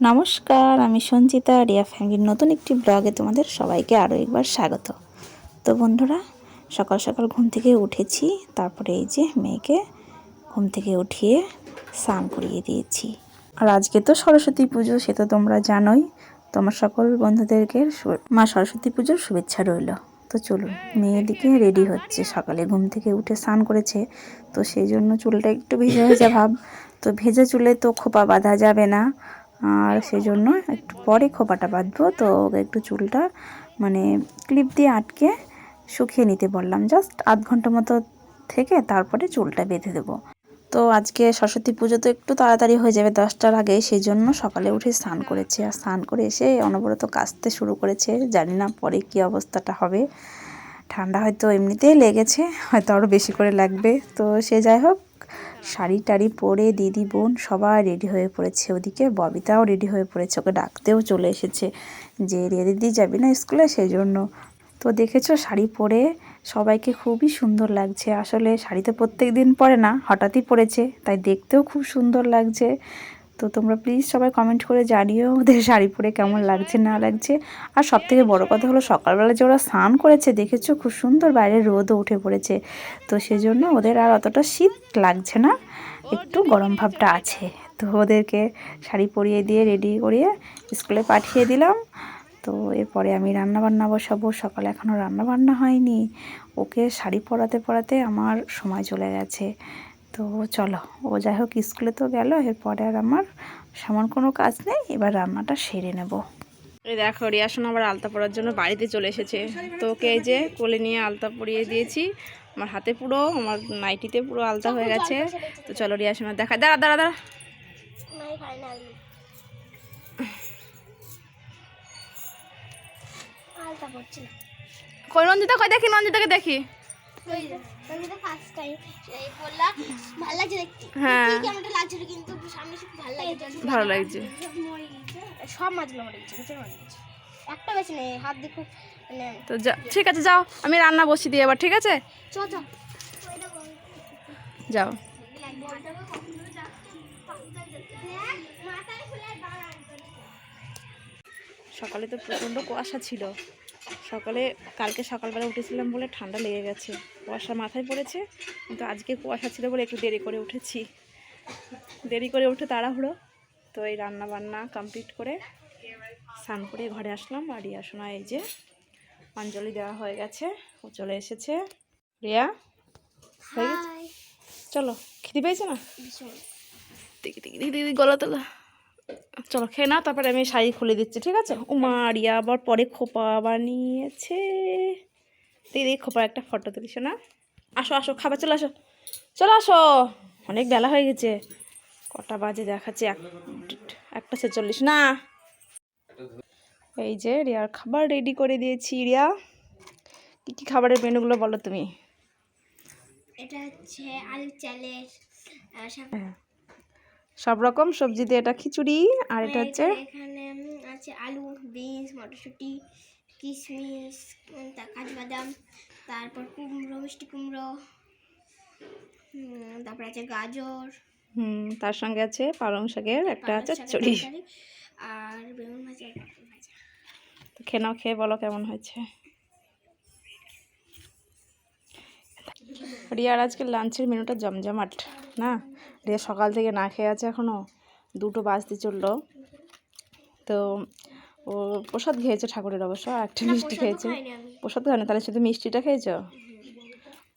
নমস্কার, আমি সঞ্চিতা রিয়া ফ্যামিলির নতুন একটি ব্লগে তোমাদের সবাইকে আরও একবার স্বাগত। তো বন্ধুরা, সকাল সকাল ঘুম থেকে উঠেছি, তারপরে এই যে মেয়েকে ঘুম থেকে উঠিয়ে স্নান করিয়ে দিয়েছি। আর আজকে তো সরস্বতী পুজো, সে তো তোমরা জানোই। তোমার সকল বন্ধুদেরকে মা সরস্বতী পুজোর শুভেচ্ছা রইল। তো চলুন, মেয়েদিকে রেডি হচ্ছে। সকালে ঘুম থেকে উঠে স্নান করেছে, তো সেই জন্য চুলটা একটু ভেজা ভেজা ভাব। তো ভেজা চুলে তো খোপা বাঁধা যাবে না। আর সেই জন্য একটু পরে খোপাটা বাঁধবো। তো একটু চুলটা মানে ক্লিপ দিয়ে আটকে শুকিয়ে নিতে বললাম। জাস্ট আধ ঘণ্টা মতো থেকে তারপরে চুলটা বেঁধে দেবো। তো আজকে সরস্বতী পুজো তো একটু তাড়াতাড়ি হয়ে যাবে দশটার আগে সেই জন্য সকালে উঠে স্নান করেছে। আর স্নান করে এসে অনবরত কাচতে শুরু করেছে। জানি না পরে কী অবস্থাটা হবে। ঠান্ডা হয়তো এমনিতেই লেগেছে, হয়তো আরও বেশি করে লাগবে। তো সে যাই হোক শাড়ি টাড়ি পরে দিদি বোন সবাই রেডি হয়ে পড়েছে ওদিকে। ববিতাও রেডি হয়ে পড়েছে, ওকে ডাকতেও চলে এসেছে যে রিয়া দিদি যাবি না স্কুলে? সেই জন্য। তো দেখেছ, শাড়ি পরে সবাইকে খুবই সুন্দর লাগছে। আসলে শাড়ি তো প্রত্যেক দিন পরে না, হঠাৎই পরেছে তাই দেখতেও খুব সুন্দর লাগছে। তো তোমরা প্লিজ সবাই কমেন্ট করে জানিও ওদের শাড়ি পরে কেমন লাগছে, না লাগছে। আর সব থেকে বড়ো কথা হলো সকালবেলা যে ওরা স্নান করেছে, দেখেছ? খুব সুন্দর বাইরে রোদও উঠে পড়েছে। তো সেজন্য ওদের আর অতটা শীত লাগছে না, একটু গরম ভাবটা আছে। তো ওদেরকে শাড়ি পরিয়ে দিয়ে রেডি করিয়ে স্কুলে পাঠিয়ে দিলাম। তো এরপরে আমি রান্না বান্না বসাবো, সকালে এখনও রান্না বান্না হয়নি। ওকে শাড়ি পরাতে পরাতে আমার সময় চলে গেছে। তো চলো ও যাই হোক স্কুলে তো গেল এরপরে আর আমার সেমন কোনো কাজ নেই এবার রান্নাটা সেরে নেব। এই দেখো রিয়াসন আবার আলতা পরার জন্য বাড়িতে চলে এসেছে। তো ওকে এই যে কোলে নিয়ে আলতা পরিয়ে দিয়েছি। আমার হাতে পুরো আমার নাইটিতে পুরো আলতা হয়ে গেছে। তো চলো রিয়াসনের দেখা দাঁড়া দাঁড়া দাঁড়া। আলতা কই রঞ্জিতা কই দেখি রঞ্জিতাকে দেখি। ফার্স্ট টাইম এই বললাম ভালো লাগছে দেখতে। হ্যাঁ। ভালো লাগছে। সব মাছগুলো মরে গেছে মরে গেছে। একটা বেশি নেই হাত দিয়ে খুব মানে তো যা ঠিক আছে যাও আমি রান্না বসিয়ে দিই এবার ঠিক আছে? যাও। সকালে তো প্রচণ্ড কুয়াশা ছিল। সকালে কালকে সকালবেলা উঠেছিলাম বলে ঠান্ডা লেগে গেছে। কুয়াশা মাথায় পড়েছে কিন্তু আজকে কুয়াশা ছিল বলে একটু দেরি করে উঠেছি। দেরি করে উঠে তাড়াহুড়ো তো এই রান্না বান্না কমপ্লিট করে স্নান করে ঘরে আসলাম। আর রিয়া শোনা এই যে অঞ্জলি দেওয়া হয়ে গেছে ও চলে এসেছে। রিয়া হয়ে গেছে? চলো খেতে পেয়েছে না? দেখি দেখি দেখি দিদি গলা তোলা। চলো খেয়ে নাও তারপরে আমি শাড়ি খুলে দিচ্ছি ঠিক আছে? উমা রিয়া আবার পরে খোপা বানিয়েছে। দিদি খোপার একটা ফটো তুলিস না আসো আসো খাবার চলে আসো। চলো আসো। অনেক বেলা হয়ে গেছে। কটা বাজে দেখাচ্ছে এক একটা ছেচল্লিশ না। এই যে রিয়ার খাবার রেডি করে দিয়েছি রিয়া। কী কী খাবারের মেনুগুলো বলো তুমি? এটা হচ্ছে আলু চালের সব রকম সবজি দিয়ে এটা খিচুড়ি আর এটা হচ্ছে এখানে আছে আলু বিনস মটরশুঁটি কিশমিশ তা তারপর কুমড়ো মিষ্টি কুমড়ো তারপর আছে গাজর। হুম তার সঙ্গে আছে পালং শাকের একটা আছে চচ্চড়ি আর বেগুন ভাজা তো খেয়ে নাও খেয়ে বলো কেমন হয়েছে। রিয়ার আজকে লাঞ্চের মেনুটা জমজমাট না? রিয়া সকাল থেকে না খেয়ে আছে এখনও দুটো বাজতে চলল। তো ও প্রসাদ খেয়েছে ঠাকুরের অবশ্য একটা মিষ্টি খেয়েছে। প্রসাদ খায় না তাহলে শুধু মিষ্টিটা খেয়েছো?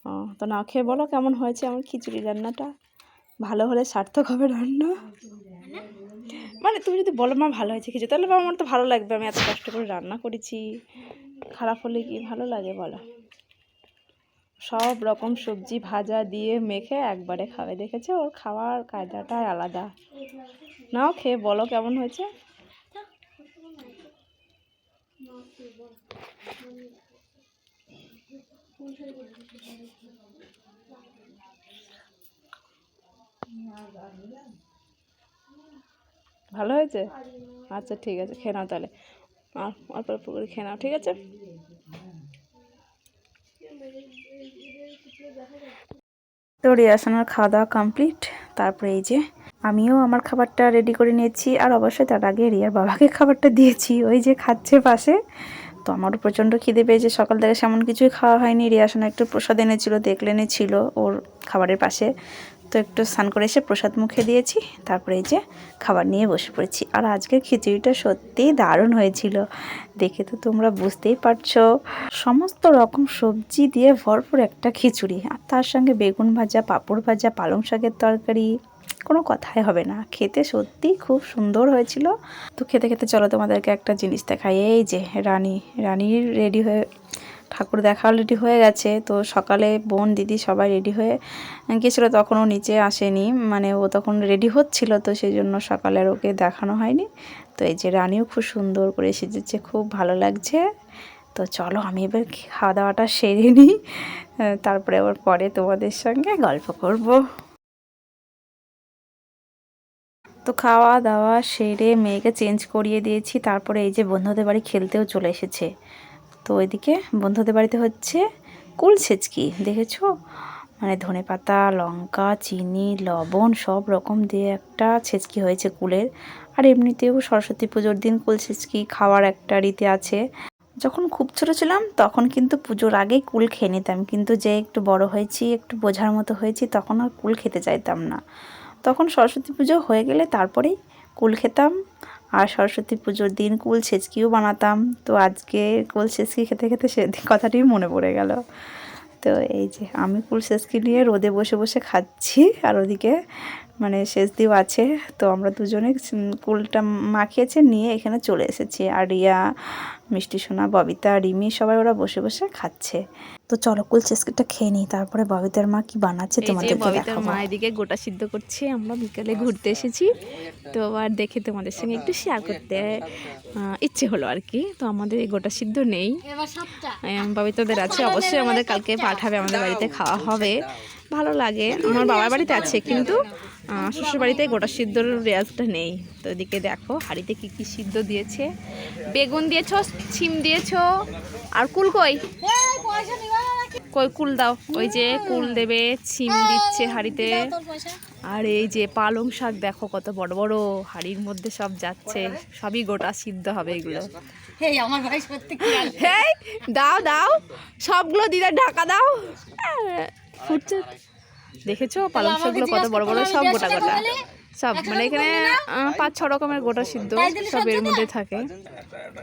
ও তো না খেয়ে বলো কেমন হয়েছে আমার খিচুড়ি রান্নাটা। ভালো হলে সার্থক হবে রান্না। মানে তুমি যদি বলো মা ভালো হয়েছে খিচুড়ি তাহলে বা আমার তো ভালো লাগবে আমি এত কষ্ট করে রান্না করেছি। খারাপ হলে কি ভালো লাগে বলো। সব রকম সবজি ভাজা দিয়ে মেখে একবারে খাবে। দেখেছে? ওর খাওয়ার কায়দাটাই আলাদা। নাও খেয়ে বলো কেমন হয়েছে? ভালো হয়েছে? আচ্ছা ঠিক আছে, খেয়ে নাও তাহলে। অল্প অল্প করে খেয়ে নাও, ঠিক আছে? তো রিয়াসানার খাওয়া দাওয়া কমপ্লিট তারপরে এই যে আমিও আমার খাবারটা রেডি করে নিয়েছি আর অবশ্যই তার আগে রিয়ার বাবাকে খাবারটা দিয়েছি। ওই যে খাচ্ছে পাশে। তো আমারও প্রচণ্ড খিদে পেয়েছে। সকাল থেকে সেমন কিছুই খাওয়া হয়নি। রিয়াসনা একটু প্রসাদ এনেছিল দেখলেনে ছিল ওর খাবারের পাশে। তো একটু স্নান করে এসে প্রসাদ মুখে দিয়েছি, তারপরে এই যে খাবার নিয়ে বসে পড়েছি। আর আজকের খিচুড়িটা সত্যিই দারুণ হয়েছিল। দেখে তো তোমরা বুঝতেই পারছ। সমস্ত রকম সবজি দিয়ে ভরপুর একটা খিচুড়ি। আর তার সঙ্গে বেগুন ভাজা, পাঁপড় ভাজা, পালং শাকের তরকারি, কোনো কথাই হবে না। খেতে সত্যি খুব সুন্দর হয়েছিল। তো খেতে খেতে চলো তোমাদেরকে একটা জিনিস দেখাই। এই যে রানী রানীর রেডি হয়ে ঠাকুর দেখা অলরেডি হয়ে গেছে। তো সকালে বোন, দিদি সবাই রেডি হয়ে গেছিল, তখনও নিচে আসেনি। মানে ও তখন রেডি হচ্ছিল, তো সেই জন্য সকালে আর ওকে দেখানো হয়নি। তো এই যে রানীও খুব সুন্দর করে সেজেছে, খুব ভালো লাগছে। তো চলো, আমি এবার খাওয়া দাওয়াটা সেরে নিই। তারপরে আবার পরে তোমাদের সঙ্গে গল্প করব। তো খাওয়া দাওয়া সেরে মেয়েকে চেঞ্জ করিয়ে দিয়েছি। তারপরে এই যে বন্ধুদের বাড়ি খেলতেও চলে এসেছে। ওইদিকে বন্ধুদের বাড়িতে হচ্ছে কুল ছেচকি, দেখেছ? মানে ধনে পাতা, লঙ্কা, চিনি, লবণ সব রকম দিয়ে একটা ছেচকি হয়েছে কুলের। আর এমনিতেও সরস্বতী পুজোর দিন কুল ছেচকি খাওয়ার একটা রীতি আছে। যখন খুব ছোটো ছিলাম, তখন কিন্তু পুজোর আগেই কুল খেয়ে নিতাম। কিন্তু যে একটু বড় হয়েছি, একটু বোঝার মতো হয়েছি, তখন আর কুল খেতে চাইতাম না। তখন সরস্বতী পুজো হয়ে গেলে তারপরেই কুল খেতাম। আর সরস্বতী পুজোর দিন কুল ছেচকিও বানাতাম। তো আজকে কুল ছেচকি খেতে খেতে সেদিন কথাটি মনে পড়ে গেল। তো এই যে আমি কুল ছেচকি নিয়ে রোদে বসে বসে খাচ্ছি আর ওদিকে মানে শেষদিও আছে। তো আমরা দুজনে কুলটা মাখিয়েছে নিয়ে এখানে চলে এসেছি। আর রিয়া, মিষ্টি সোনা, ববিতা, রিমি সবাই ওরা বসে বসে খাচ্ছে। তো চলো কুল ছেচকিটা খেয়ে নিই তারপরে ববিতার মা কি বানাচ্ছে এই যে ববিতার মা এদিকে গোটা সিদ্ধ করছে আমরা বিকালে ঘুরতে এসেছি। তো আর দেখে তোমাদের সঙ্গে একটু শেয়ার করতে ইচ্ছে হলো আর কি। তো আমাদের এই গোটা সিদ্ধ নেই। এবার সবটা ববিতাদের আছে অবশ্যই আমাদের কালকে পাঠাবে আমাদের বাড়িতে খাওয়া হবে। ভালো লাগে আমার বাবার বাড়িতে আছে কিন্তু আহ, শ্বশুর বাড়িতে গোটা সিদ্ধর রেয়াজটা নেই। তো এদিকে দেখো হাঁড়িতে কি কি সিদ্ধ দিয়েছে। বেগুন দিয়েছ ছিম দিয়েছ আর কুল কই কুল দাও। ওই যে কুল দেবে ছিম দিচ্ছে হাঁড়িতে। আর এই যে পালং শাক দেখো কত বড় বড়। হাড়ির মধ্যে সব যাচ্ছে। সবই গোটা সিদ্ধ হবে এগুলো। হেই দাও দাও। সবগুলো দিদা ঢাকা দাও। ফুটছে। দেখেছ? পালং শাকগুলো কত বড় বড় সব গোটা গোটা। সব মানে এখানে পাঁচ ছ রকমের গোটা সিদ্ধ সব এর মধ্যে থাকে।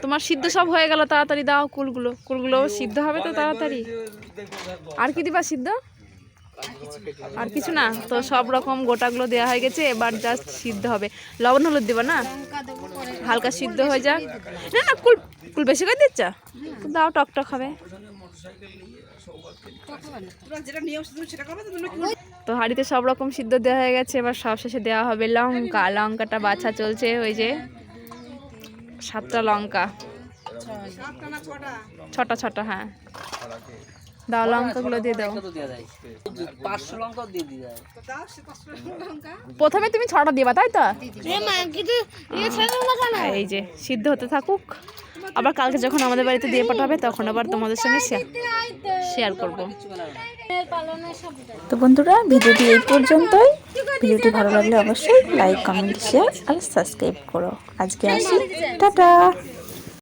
তোমার সিদ্ধ সব হয়ে গেল তাড়াতাড়ি দাও কুলগুলো। কুলগুলো সিদ্ধ হবে তো তাড়াতাড়ি। আর কি দিবা সিদ্ধ? আর কিছু না তো সব রকম গোটাগুলো দেওয়া হয়ে গেছে এবার জাস্ট সিদ্ধ হবে। লবণ হলুদ দিবা না? হালকা সিদ্ধ হয়ে যাক। না না কুল কুল বেশি করে দিচ্ছ? দাও টক টক হবে। তো হাঁড়িতে সব রকম সিদ্ধ দেওয়া হয়ে গেছে এবার সব শেষে দেওয়া হবে লঙ্কা। লঙ্কাটা বাছা চলছে ওই যে সাতটা লঙ্কা। ছটা ছটা হ্যাঁ। দাও লঙ্কাগুলো দিয়ে দাও। পাঁচশো লঙ্কাও দিয়ে দিয়ে প্রথমে তুমি ছটা দিবা তাই তো? কিন্তু ইয়ে আর এই যে সিদ্ধ হতে থাকুক। আবার কালকে যখন আমাদের বাড়িতে দিয়ে পাঠাবে, তখন আবার তোমাদের সঙ্গে শেয়ার করব। তো বন্ধুরা, ভিডিওটি এই পর্যন্তই। ভিডিওটি ভালো লাগলে অবশ্যই লাইক কমেন্ট শেয়ার আর সাবস্ক্রাইব করো। আজকে আসি। টাটা!